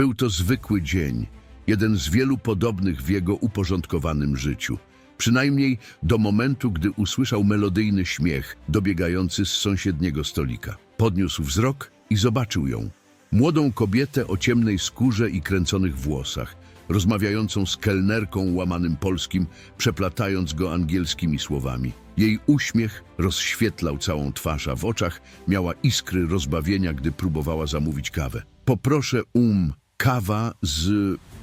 Był to zwykły dzień, jeden z wielu podobnych w jego uporządkowanym życiu. Przynajmniej do momentu, gdy usłyszał melodyjny śmiech dobiegający z sąsiedniego stolika. Podniósł wzrok i zobaczył ją. Młodą kobietę o ciemnej skórze i kręconych włosach, rozmawiającą z kelnerką łamanym polskim, przeplatając go angielskimi słowami. Jej uśmiech rozświetlał całą twarz, a w oczach miała iskry rozbawienia, gdy próbowała zamówić kawę. Poproszę um kawa z,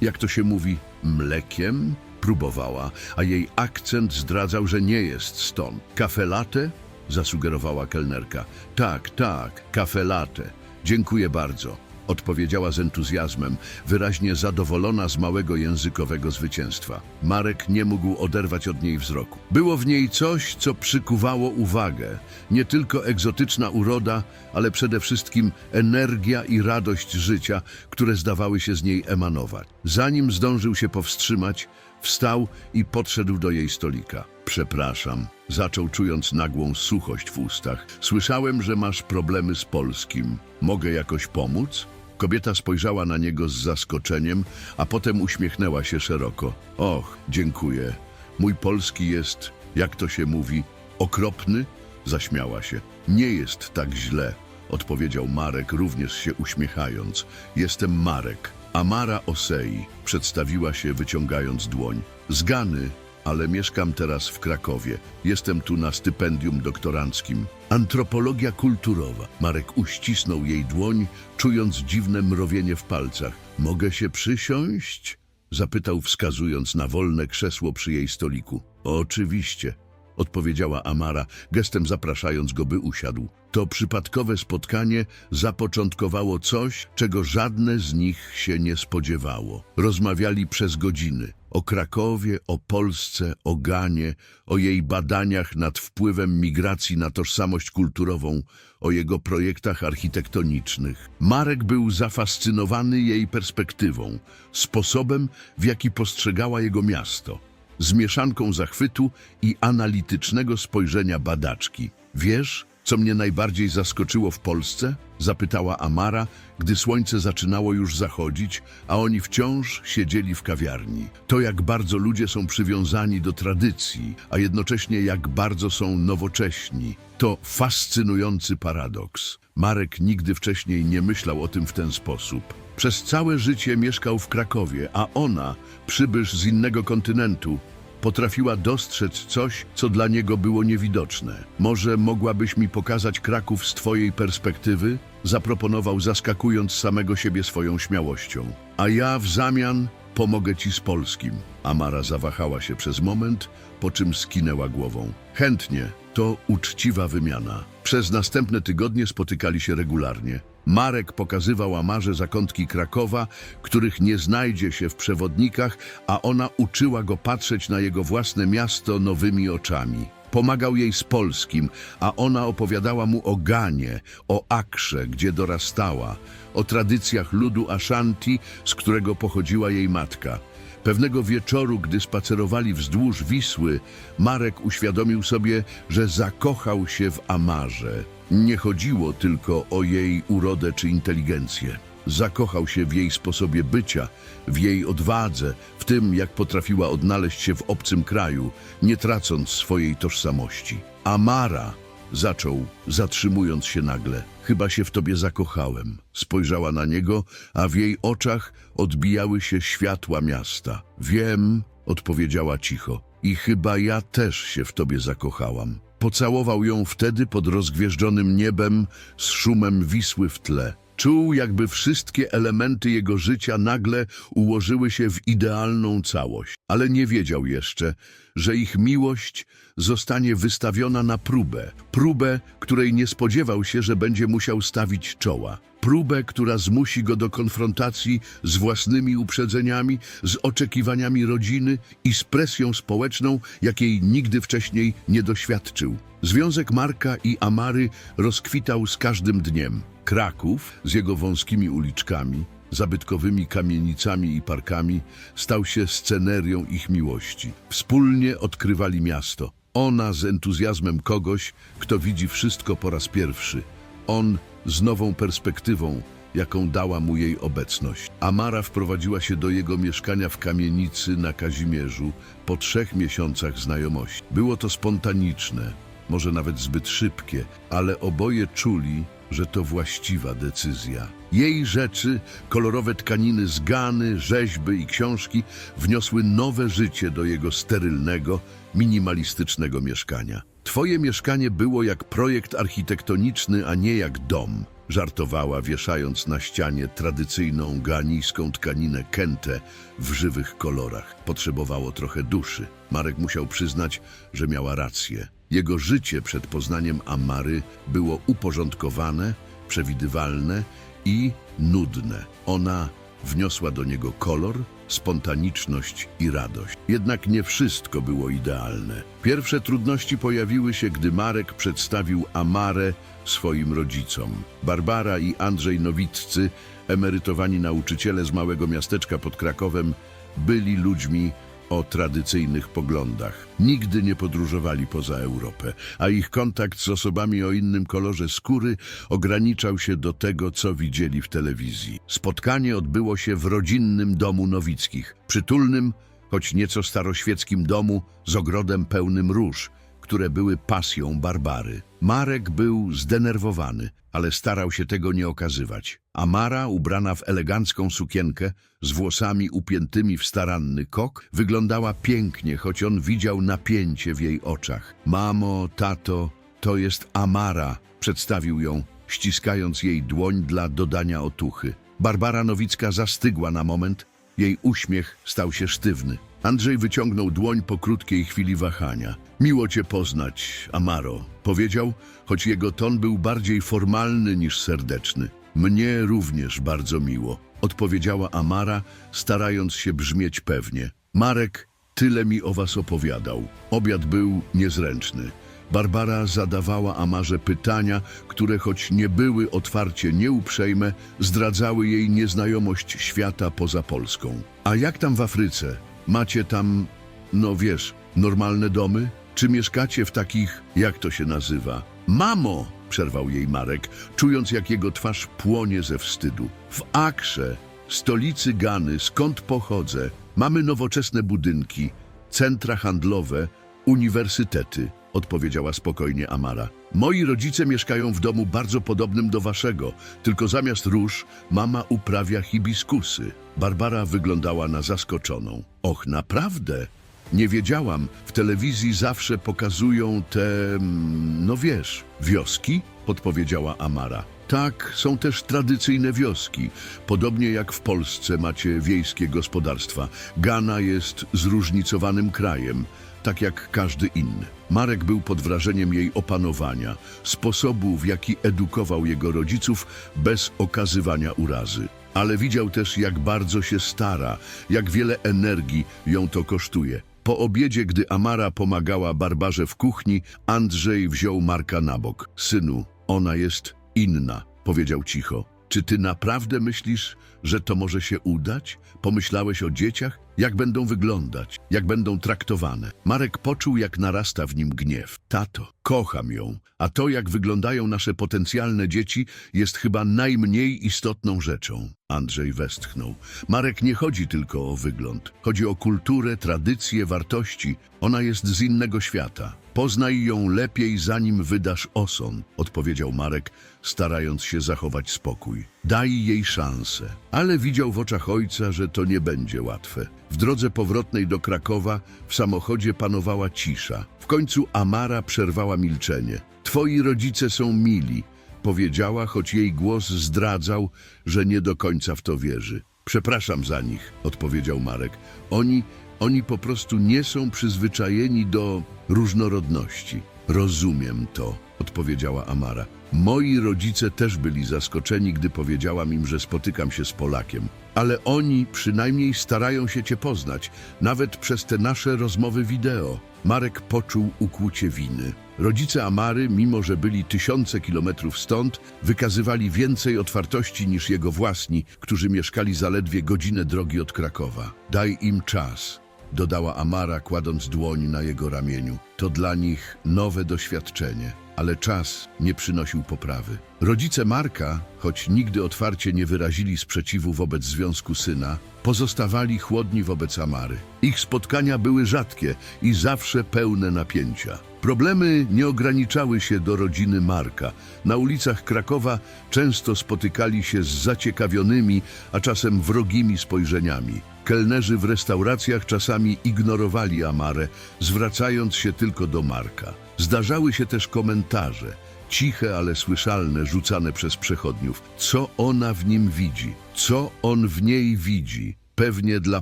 jak to się mówi, mlekiem? Próbowała, a jej akcent zdradzał, że nie jest stąd. Kafe latte? Zasugerowała kelnerka. Tak, tak, kafe latte. Dziękuję bardzo. Odpowiedziała z entuzjazmem, wyraźnie zadowolona z małego językowego zwycięstwa. Marek nie mógł oderwać od niej wzroku. Było w niej coś, co przykuwało uwagę. Nie tylko egzotyczna uroda, ale przede wszystkim energia i radość życia, które zdawały się z niej emanować. Zanim zdążył się powstrzymać, wstał i podszedł do jej stolika. Przepraszam, zaczął czując nagłą suchość w ustach. Słyszałem, że masz problemy z polskim. Mogę jakoś pomóc? Kobieta spojrzała na niego z zaskoczeniem, a potem uśmiechnęła się szeroko. Och, dziękuję. Mój polski jest, jak to się mówi, okropny? Zaśmiała się. Nie jest tak źle, odpowiedział Marek, również się uśmiechając. Jestem Marek. Amara Osei przedstawiła się wyciągając dłoń. Z Gany, ale mieszkam teraz w Krakowie. Jestem tu na stypendium doktoranckim. Antropologia kulturowa. Marek uścisnął jej dłoń, czując dziwne mrowienie w palcach. Mogę się przysiąść? Zapytał, wskazując na wolne krzesło przy jej stoliku. Oczywiście, odpowiedziała Amara, gestem zapraszając go, by usiadł. To przypadkowe spotkanie zapoczątkowało coś, czego żadne z nich się nie spodziewało. Rozmawiali przez godziny o Krakowie, o Polsce, o Ganie, o jej badaniach nad wpływem migracji na tożsamość kulturową, o jego projektach architektonicznych. Marek był zafascynowany jej perspektywą, sposobem, w jaki postrzegała jego miasto z mieszanką zachwytu i analitycznego spojrzenia badaczki. Wiesz, co mnie najbardziej zaskoczyło w Polsce? Zapytała Amara, gdy słońce zaczynało już zachodzić, a oni wciąż siedzieli w kawiarni. To jak bardzo ludzie są przywiązani do tradycji, a jednocześnie jak bardzo są nowocześni. To fascynujący paradoks. Marek nigdy wcześniej nie myślał o tym w ten sposób. Przez całe życie mieszkał w Krakowie, a ona, przybysz z innego kontynentu, potrafiła dostrzec coś, co dla niego było niewidoczne. Może mogłabyś mi pokazać Kraków z twojej perspektywy? Zaproponował, zaskakując samego siebie swoją śmiałością. A ja w zamian pomogę ci z polskim. Amara zawahała się przez moment, po czym skinęła głową. Chętnie, to uczciwa wymiana. Przez następne tygodnie spotykali się regularnie. Marek pokazywał Amarze zakątki Krakowa, których nie znajdzie się w przewodnikach, a ona uczyła go patrzeć na jego własne miasto nowymi oczami. Pomagał jej z polskim, a ona opowiadała mu o Ganie, o Akrze, gdzie dorastała, o tradycjach ludu Ashanti, z którego pochodziła jej matka. Pewnego wieczoru, gdy spacerowali wzdłuż Wisły, Marek uświadomił sobie, że zakochał się w Amarze. Nie chodziło tylko o jej urodę czy inteligencję. Zakochał się w jej sposobie bycia, w jej odwadze, w tym, jak potrafiła odnaleźć się w obcym kraju, nie tracąc swojej tożsamości. Amara, zaczął, zatrzymując się nagle. Chyba się w tobie zakochałem. Spojrzała na niego, a w jej oczach odbijały się światła miasta. Wiem, odpowiedziała cicho. I chyba ja też się w tobie zakochałam. Pocałował ją wtedy pod rozgwieżdżonym niebem z szumem Wisły w tle. Czuł, jakby wszystkie elementy jego życia nagle ułożyły się w idealną całość, ale nie wiedział jeszcze, że ich miłość zostanie wystawiona na próbę. Próbę, której nie spodziewał się, że będzie musiał stawić czoła. Próbę, która zmusi go do konfrontacji z własnymi uprzedzeniami, z oczekiwaniami rodziny i z presją społeczną, jakiej nigdy wcześniej nie doświadczył. Związek Marka i Amary rozkwitał z każdym dniem. Kraków z jego wąskimi uliczkami, zabytkowymi kamienicami i parkami stał się scenerią ich miłości. Wspólnie odkrywali miasto. Ona z entuzjazmem kogoś, kto widzi wszystko po raz pierwszy. On z nową perspektywą, jaką dała mu jej obecność. Amara wprowadziła się do jego mieszkania w kamienicy na Kazimierzu po trzech miesiącach znajomości. Było to spontaniczne, może nawet zbyt szybkie, ale oboje czuli, że to właściwa decyzja. Jej rzeczy, kolorowe tkaniny z gany, rzeźby i książki wniosły nowe życie do jego sterylnego, minimalistycznego mieszkania. Twoje mieszkanie było jak projekt architektoniczny, a nie jak dom. Żartowała, wieszając na ścianie tradycyjną ganijską tkaninę kentę w żywych kolorach. Potrzebowało trochę duszy. Marek musiał przyznać, że miała rację. Jego życie przed poznaniem Amary było uporządkowane, przewidywalne i nudne. Ona wniosła do niego kolor, spontaniczność i radość. Jednak nie wszystko było idealne. Pierwsze trudności pojawiły się, gdy Marek przedstawił Amarę swoim rodzicom. Barbara i Andrzej Nowiccy, emerytowani nauczyciele z małego miasteczka pod Krakowem, byli ludźmi o tradycyjnych poglądach. Nigdy nie podróżowali poza Europę, a ich kontakt z osobami o innym kolorze skóry ograniczał się do tego, co widzieli w telewizji. Spotkanie odbyło się w rodzinnym domu Nowickich, przytulnym, choć nieco staroświeckim domu z ogrodem pełnym róż, które były pasją Barbary. Marek był zdenerwowany, ale starał się tego nie okazywać. Amara, ubrana w elegancką sukienkę, z włosami upiętymi w staranny kok, wyglądała pięknie, choć on widział napięcie w jej oczach. Mamo, tato, to jest Amara, przedstawił ją, ściskając jej dłoń dla dodania otuchy. Barbara Nowicka zastygła na moment, jej uśmiech stał się sztywny. Andrzej wyciągnął dłoń po krótkiej chwili wahania. Miło cię poznać, Amaro, powiedział, choć jego ton był bardziej formalny niż serdeczny. Mnie również bardzo miło, odpowiedziała Amara, starając się brzmieć pewnie. Marek tyle mi o was opowiadał. Obiad był niezręczny. Barbara zadawała Amarze pytania, które choć nie były otwarcie nieuprzejme, zdradzały jej nieznajomość świata poza Polską. A jak tam w Afryce? Macie tam, no wiesz, normalne domy? Czy mieszkacie w takich, jak to się nazywa? Mamo! przerwał jej Marek, czując jak jego twarz płonie ze wstydu. W Akrze, stolicy Gany, skąd pochodzę, mamy nowoczesne budynki, centra handlowe, uniwersytety, odpowiedziała spokojnie Amara. Moi rodzice mieszkają w domu bardzo podobnym do waszego, tylko zamiast róż mama uprawia hibiskusy. Barbara wyglądała na zaskoczoną. Och, naprawdę? Nie wiedziałam. W telewizji zawsze pokazują te, mm, no wiesz, wioski, podpowiedziała Amara. Tak, są też tradycyjne wioski. Podobnie jak w Polsce macie wiejskie gospodarstwa. Ghana jest zróżnicowanym krajem, tak jak każdy inny. Marek był pod wrażeniem jej opanowania, sposobu, w jaki edukował jego rodziców bez okazywania urazy. Ale widział też, jak bardzo się stara, jak wiele energii ją to kosztuje. Po obiedzie, gdy Amara pomagała Barbarze w kuchni, Andrzej wziął Marka na bok. Synu, ona jest inna, powiedział cicho. Czy ty naprawdę myślisz, że to może się udać? Pomyślałeś o dzieciach? Jak będą wyglądać? Jak będą traktowane? Marek poczuł, jak narasta w nim gniew. Tato, kocham ją, a to, jak wyglądają nasze potencjalne dzieci, jest chyba najmniej istotną rzeczą. Andrzej westchnął. Marek nie chodzi tylko o wygląd. Chodzi o kulturę, tradycje, wartości. Ona jest z innego świata. Poznaj ją lepiej, zanim wydasz osąd, odpowiedział Marek, starając się zachować spokój. Daj jej szansę. Ale widział w oczach ojca, że to nie będzie łatwe. W drodze powrotnej do Krakowa w samochodzie panowała cisza. W końcu Amara przerwała milczenie. Twoi rodzice są mili, powiedziała, choć jej głos zdradzał, że nie do końca w to wierzy. Przepraszam za nich, odpowiedział Marek. Oni, oni po prostu nie są przyzwyczajeni do różnorodności. Rozumiem to, odpowiedziała Amara. Moi rodzice też byli zaskoczeni, gdy powiedziałam im, że spotykam się z Polakiem. Ale oni przynajmniej starają się cię poznać, nawet przez te nasze rozmowy wideo. Marek poczuł ukłucie winy. Rodzice Amary, mimo że byli tysiące kilometrów stąd, wykazywali więcej otwartości niż jego własni, którzy mieszkali zaledwie godzinę drogi od Krakowa. Daj im czas, dodała Amara, kładąc dłoń na jego ramieniu. To dla nich nowe doświadczenie, ale czas nie przynosił poprawy. Rodzice Marka, choć nigdy otwarcie nie wyrazili sprzeciwu wobec związku syna, pozostawali chłodni wobec Amary. Ich spotkania były rzadkie i zawsze pełne napięcia. Problemy nie ograniczały się do rodziny Marka. Na ulicach Krakowa często spotykali się z zaciekawionymi, a czasem wrogimi spojrzeniami. Kelnerzy w restauracjach czasami ignorowali Amarę, zwracając się tylko do Marka. Zdarzały się też komentarze, ciche, ale słyszalne, rzucane przez przechodniów. Co ona w nim widzi? Co on w niej widzi? Pewnie dla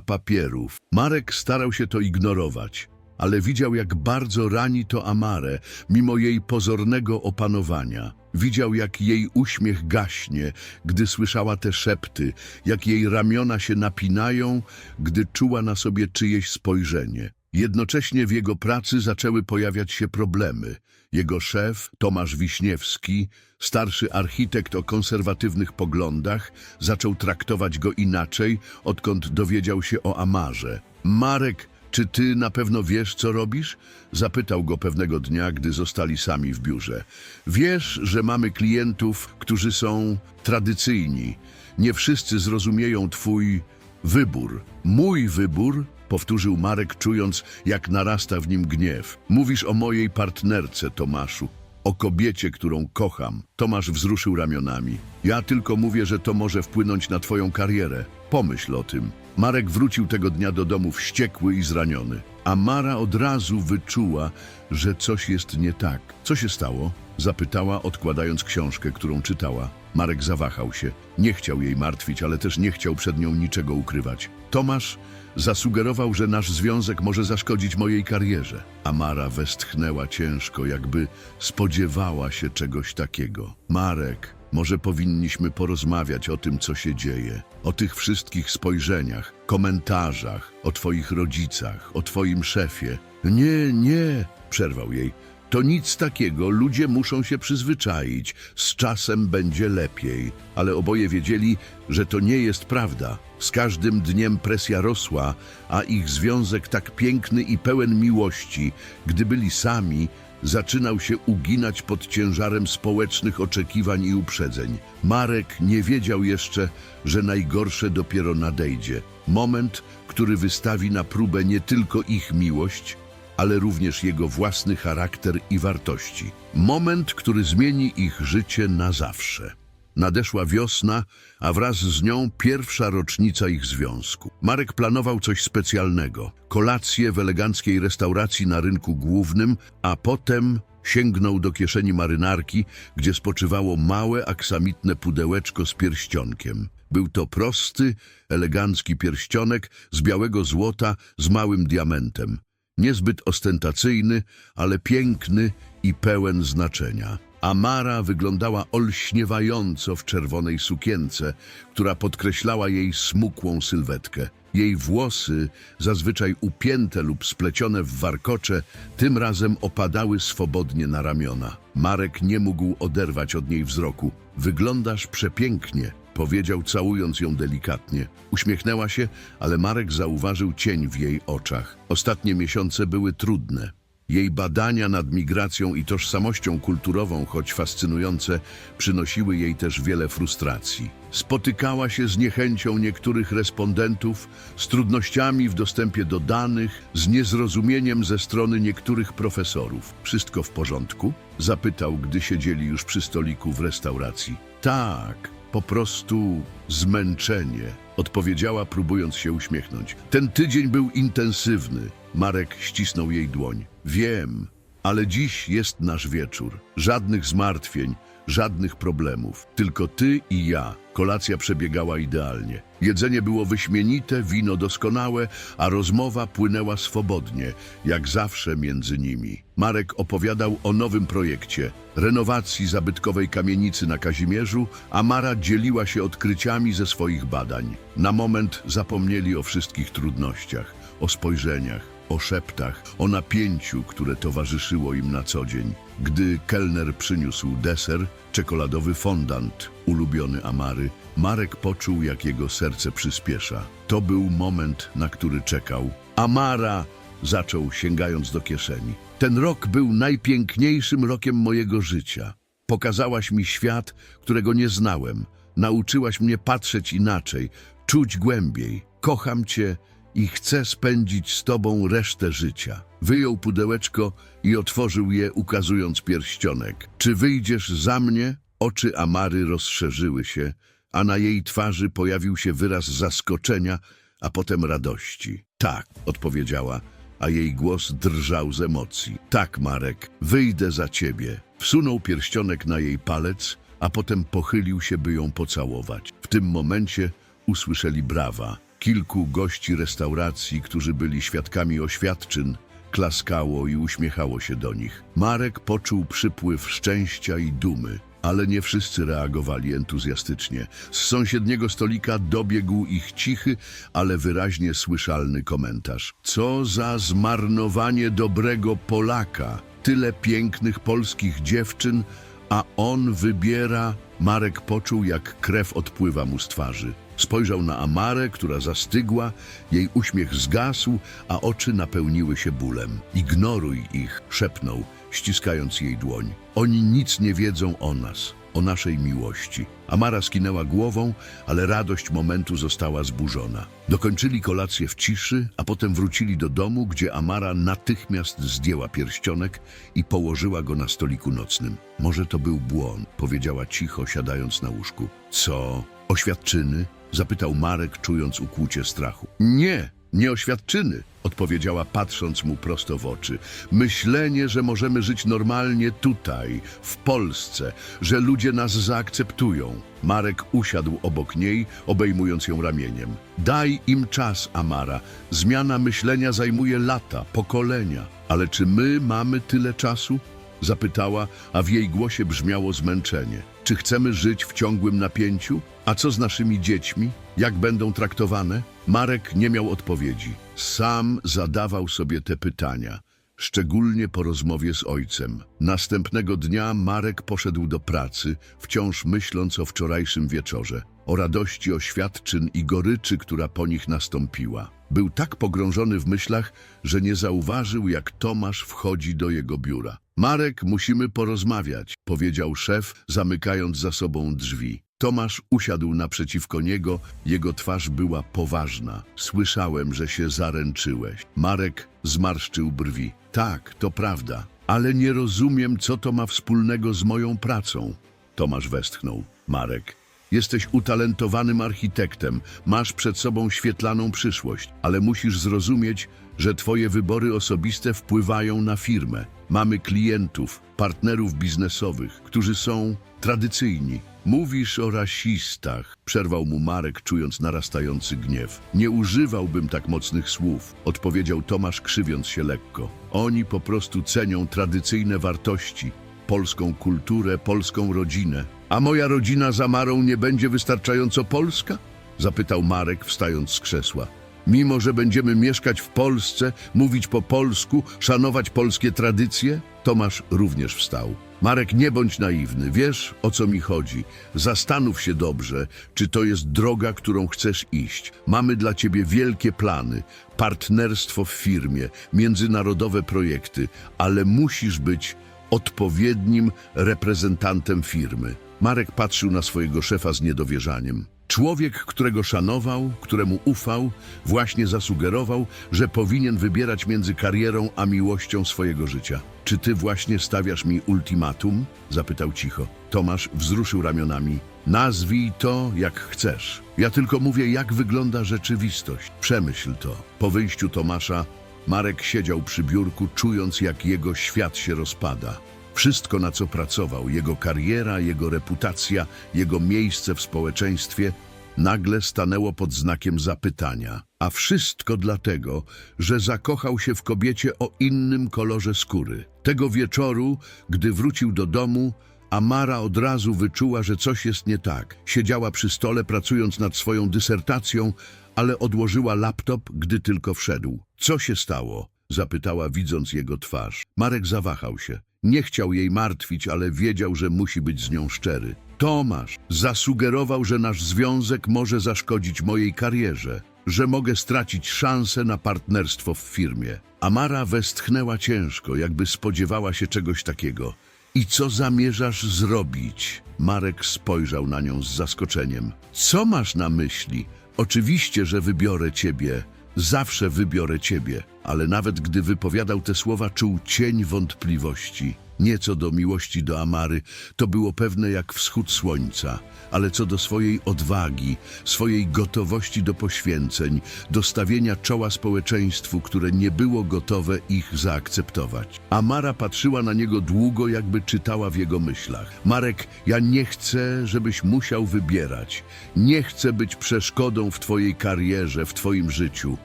papierów. Marek starał się to ignorować, ale widział, jak bardzo rani to Amarę, mimo jej pozornego opanowania. Widział, jak jej uśmiech gaśnie, gdy słyszała te szepty, jak jej ramiona się napinają, gdy czuła na sobie czyjeś spojrzenie. Jednocześnie w jego pracy zaczęły pojawiać się problemy. Jego szef, Tomasz Wiśniewski, starszy architekt o konserwatywnych poglądach, zaczął traktować go inaczej, odkąd dowiedział się o Amarze. Marek, czy ty na pewno wiesz, co robisz? Zapytał go pewnego dnia, gdy zostali sami w biurze. Wiesz, że mamy klientów, którzy są tradycyjni. Nie wszyscy zrozumieją twój wybór. Mój wybór? Powtórzył Marek, czując, jak narasta w nim gniew. Mówisz o mojej partnerce, Tomaszu. O kobiecie, którą kocham. Tomasz wzruszył ramionami. Ja tylko mówię, że to może wpłynąć na twoją karierę. Pomyśl o tym. Marek wrócił tego dnia do domu wściekły i zraniony. A Mara od razu wyczuła, że coś jest nie tak. Co się stało? Zapytała, odkładając książkę, którą czytała. Marek zawahał się. Nie chciał jej martwić, ale też nie chciał przed nią niczego ukrywać. Tomasz zasugerował, że nasz związek może zaszkodzić mojej karierze. Amara westchnęła ciężko, jakby spodziewała się czegoś takiego. Marek, może powinniśmy porozmawiać o tym, co się dzieje, o tych wszystkich spojrzeniach, komentarzach, o twoich rodzicach, o twoim szefie. Nie, nie, przerwał jej. To nic takiego, ludzie muszą się przyzwyczaić, z czasem będzie lepiej. Ale oboje wiedzieli, że to nie jest prawda. Z każdym dniem presja rosła, a ich związek tak piękny i pełen miłości, gdy byli sami, zaczynał się uginać pod ciężarem społecznych oczekiwań i uprzedzeń. Marek nie wiedział jeszcze, że najgorsze dopiero nadejdzie. Moment, który wystawi na próbę nie tylko ich miłość, ale również jego własny charakter i wartości. Moment, który zmieni ich życie na zawsze. Nadeszła wiosna, a wraz z nią pierwsza rocznica ich związku. Marek planował coś specjalnego. Kolację w eleganckiej restauracji na rynku głównym, a potem sięgnął do kieszeni marynarki, gdzie spoczywało małe, aksamitne pudełeczko z pierścionkiem. Był to prosty, elegancki pierścionek z białego złota z małym diamentem. Niezbyt ostentacyjny, ale piękny i pełen znaczenia. Amara wyglądała olśniewająco w czerwonej sukience, która podkreślała jej smukłą sylwetkę. Jej włosy, zazwyczaj upięte lub splecione w warkocze, tym razem opadały swobodnie na ramiona. Marek nie mógł oderwać od niej wzroku. Wyglądasz przepięknie, powiedział, całując ją delikatnie. Uśmiechnęła się, ale Marek zauważył cień w jej oczach. Ostatnie miesiące były trudne. Jej badania nad migracją i tożsamością kulturową, choć fascynujące, przynosiły jej też wiele frustracji. Spotykała się z niechęcią niektórych respondentów, z trudnościami w dostępie do danych, z niezrozumieniem ze strony niektórych profesorów. Wszystko w porządku? Zapytał, gdy siedzieli już przy stoliku w restauracji. Tak, po prostu zmęczenie, odpowiedziała, próbując się uśmiechnąć. Ten tydzień był intensywny. Marek ścisnął jej dłoń. Wiem, ale dziś jest nasz wieczór. Żadnych zmartwień, żadnych problemów. Tylko ty i ja. Kolacja przebiegała idealnie. Jedzenie było wyśmienite, wino doskonałe, a rozmowa płynęła swobodnie, jak zawsze między nimi. Marek opowiadał o nowym projekcie, renowacji zabytkowej kamienicy na Kazimierzu, a Mara dzieliła się odkryciami ze swoich badań. Na moment zapomnieli o wszystkich trudnościach, o spojrzeniach, o szeptach, o napięciu, które towarzyszyło im na co dzień. Gdy kelner przyniósł deser, czekoladowy fondant, ulubiony Amary, Marek poczuł, jak jego serce przyspiesza. To był moment, na który czekał. Amara, zaczął sięgając do kieszeni. Ten rok był najpiękniejszym rokiem mojego życia. Pokazałaś mi świat, którego nie znałem. Nauczyłaś mnie patrzeć inaczej, czuć głębiej. Kocham cię i chcę spędzić z tobą resztę życia. Wyjął pudełeczko i otworzył je, ukazując pierścionek. Czy wyjdziesz za mnie? Oczy Amary rozszerzyły się, a na jej twarzy pojawił się wyraz zaskoczenia, a potem radości. Tak, odpowiedziała, a jej głos drżał z emocji. Tak, Marek, wyjdę za ciebie. Wsunął pierścionek na jej palec, a potem pochylił się, by ją pocałować. W tym momencie usłyszeli brawa. Kilku gości restauracji, którzy byli świadkami oświadczyn, klaskało i uśmiechało się do nich. Marek poczuł przypływ szczęścia i dumy, ale nie wszyscy reagowali entuzjastycznie. Z sąsiedniego stolika dobiegł ich cichy, ale wyraźnie słyszalny komentarz. Co za zmarnowanie dobrego Polaka! Tyle pięknych polskich dziewczyn, a on wybiera... Marek poczuł, jak krew odpływa mu z twarzy. Spojrzał na Amarę, która zastygła, jej uśmiech zgasł, a oczy napełniły się bólem. Ignoruj ich, szepnął, ściskając jej dłoń. Oni nic nie wiedzą o nas, o naszej miłości. Amara skinęła głową, ale radość momentu została zburzona. Dokończyli kolację w ciszy, a potem wrócili do domu, gdzie Amara natychmiast zdjęła pierścionek i położyła go na stoliku nocnym. Może to był błąd, powiedziała cicho, siadając na łóżku. Co? Oświadczyny? Zapytał Marek, czując ukłucie strachu. Nie, nie oświadczyny, odpowiedziała, patrząc mu prosto w oczy. Myślenie, że możemy żyć normalnie tutaj, w Polsce, że ludzie nas zaakceptują. Marek usiadł obok niej, obejmując ją ramieniem. Daj im czas, Amara. Zmiana myślenia zajmuje lata, pokolenia. Ale czy my mamy tyle czasu? Zapytała, a w jej głosie brzmiało zmęczenie. Czy chcemy żyć w ciągłym napięciu? A co z naszymi dziećmi? Jak będą traktowane? Marek nie miał odpowiedzi. Sam zadawał sobie te pytania, szczególnie po rozmowie z ojcem. Następnego dnia Marek poszedł do pracy, wciąż myśląc o wczorajszym wieczorze, o radości oświadczyn i goryczy, która po nich nastąpiła. Był tak pogrążony w myślach, że nie zauważył, jak Tomasz wchodzi do jego biura. Marek, musimy porozmawiać, powiedział szef, zamykając za sobą drzwi. Tomasz usiadł naprzeciwko niego, jego twarz była poważna. Słyszałem, że się zaręczyłeś. Marek zmarszczył brwi. Tak, to prawda, ale nie rozumiem, co to ma wspólnego z moją pracą. Tomasz westchnął. Marek, jesteś utalentowanym architektem, masz przed sobą świetlaną przyszłość, ale musisz zrozumieć, że twoje wybory osobiste wpływają na firmę. Mamy klientów, partnerów biznesowych, którzy są tradycyjni. Mówisz o rasistach, przerwał mu Marek, czując narastający gniew. Nie używałbym tak mocnych słów, odpowiedział Tomasz, krzywiąc się lekko. Oni po prostu cenią tradycyjne wartości, polską kulturę, polską rodzinę. A moja rodzina za Marą nie będzie wystarczająco polska? Zapytał Marek, wstając z krzesła. Mimo, że będziemy mieszkać w Polsce, mówić po polsku, szanować polskie tradycje? Tomasz również wstał. Marek, nie bądź naiwny, wiesz o co mi chodzi. Zastanów się dobrze, czy to jest droga, którą chcesz iść. Mamy dla ciebie wielkie plany, partnerstwo w firmie, międzynarodowe projekty, ale musisz być odpowiednim reprezentantem firmy. Marek patrzył na swojego szefa z niedowierzaniem. Człowiek, którego szanował, któremu ufał, właśnie zasugerował, że powinien wybierać między karierą a miłością swojego życia. Czy ty właśnie stawiasz mi ultimatum? Zapytał cicho. Tomasz wzruszył ramionami. Nazwij to, jak chcesz. Ja tylko mówię, jak wygląda rzeczywistość. Przemyśl to. Po wyjściu Tomasza, Marek siedział przy biurku, czując, jak jego świat się rozpada. Wszystko, na co pracował, jego kariera, jego reputacja, jego miejsce w społeczeństwie, nagle stanęło pod znakiem zapytania. A wszystko dlatego, że zakochał się w kobiecie o innym kolorze skóry. Tego wieczoru, gdy wrócił do domu, Amara od razu wyczuła, że coś jest nie tak. Siedziała przy stole, pracując nad swoją dysertacją, ale odłożyła laptop, gdy tylko wszedł. Co się stało? Zapytała, widząc jego twarz. Marek zawahał się. Nie chciał jej martwić, ale wiedział, że musi być z nią szczery. Tomasz zasugerował, że nasz związek może zaszkodzić mojej karierze. że mogę stracić szansę na partnerstwo w firmie. Amara westchnęła ciężko, jakby spodziewała się czegoś takiego. I co zamierzasz zrobić? Marek spojrzał na nią z zaskoczeniem. Co masz na myśli? Oczywiście, że wybiorę ciebie. Zawsze wybiorę ciebie. Ale nawet gdy wypowiadał te słowa, czuł cień wątpliwości. Nie co do miłości do Amary, to było pewne jak wschód słońca, ale co do swojej odwagi, swojej gotowości do poświęceń, do stawienia czoła społeczeństwu, które nie było gotowe ich zaakceptować. Amara patrzyła na niego długo, jakby czytała w jego myślach. Marek, ja nie chcę, żebyś musiał wybierać. Nie chcę być przeszkodą w twojej karierze, w twoim życiu.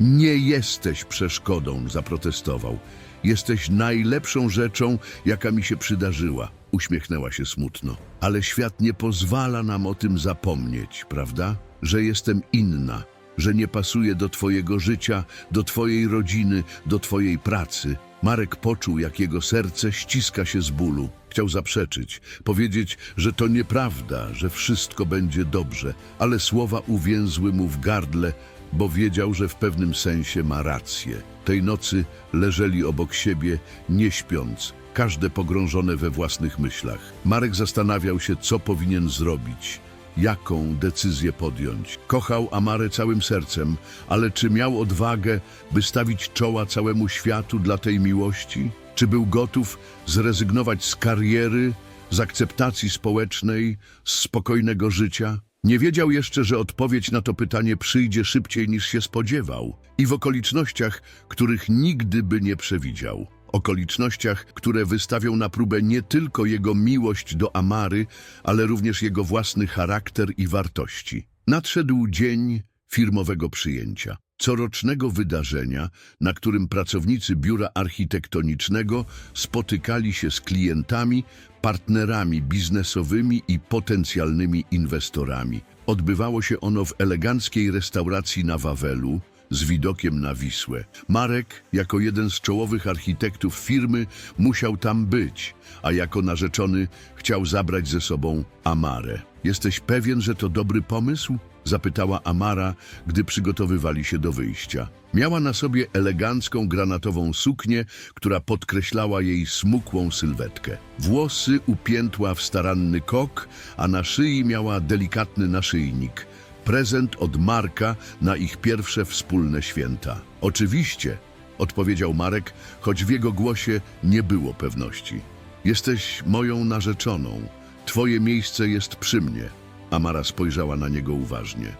Nie jesteś przeszkodą, zaprotestował. Jesteś najlepszą rzeczą, jaka mi się przydarzyła. Uśmiechnęła się smutno. Ale świat nie pozwala nam o tym zapomnieć, prawda? Że jestem inna, że nie pasuję do twojego życia, do twojej rodziny, do twojej pracy. Marek poczuł, jak jego serce ściska się z bólu. Chciał zaprzeczyć, powiedzieć, że to nieprawda, że wszystko będzie dobrze, ale słowa uwięzły mu w gardle, bo wiedział, że w pewnym sensie ma rację. Tej nocy leżeli obok siebie, nie śpiąc, każde pogrążone we własnych myślach. Marek zastanawiał się, co powinien zrobić, jaką decyzję podjąć. Kochał Amarę całym sercem, ale czy miał odwagę, by stawić czoła całemu światu dla tej miłości? Czy był gotów zrezygnować z kariery, z akceptacji społecznej, z spokojnego życia? Nie wiedział jeszcze, że odpowiedź na to pytanie przyjdzie szybciej niż się spodziewał i w okolicznościach, których nigdy by nie przewidział. Okolicznościach, które wystawią na próbę nie tylko jego miłość do Amary, ale również jego własny charakter i wartości. Nadszedł dzień firmowego przyjęcia, corocznego wydarzenia, na którym pracownicy biura architektonicznego spotykali się z klientami, partnerami biznesowymi i potencjalnymi inwestorami. Odbywało się ono w eleganckiej restauracji na Wawelu, z widokiem na Wisłę. Marek, jako jeden z czołowych architektów firmy, musiał tam być, a jako narzeczony chciał zabrać ze sobą Amarę. Jesteś pewien, że to dobry pomysł? Zapytała Amara, gdy przygotowywali się do wyjścia. Miała na sobie elegancką granatową suknię, która podkreślała jej smukłą sylwetkę. Włosy upiętła w staranny kok, a na szyi miała delikatny naszyjnik. Prezent od Marka na ich pierwsze wspólne święta. Oczywiście, odpowiedział Marek, choć w jego głosie nie było pewności. Jesteś moją narzeczoną. Twoje miejsce jest przy mnie. Amara spojrzała na niego uważnie.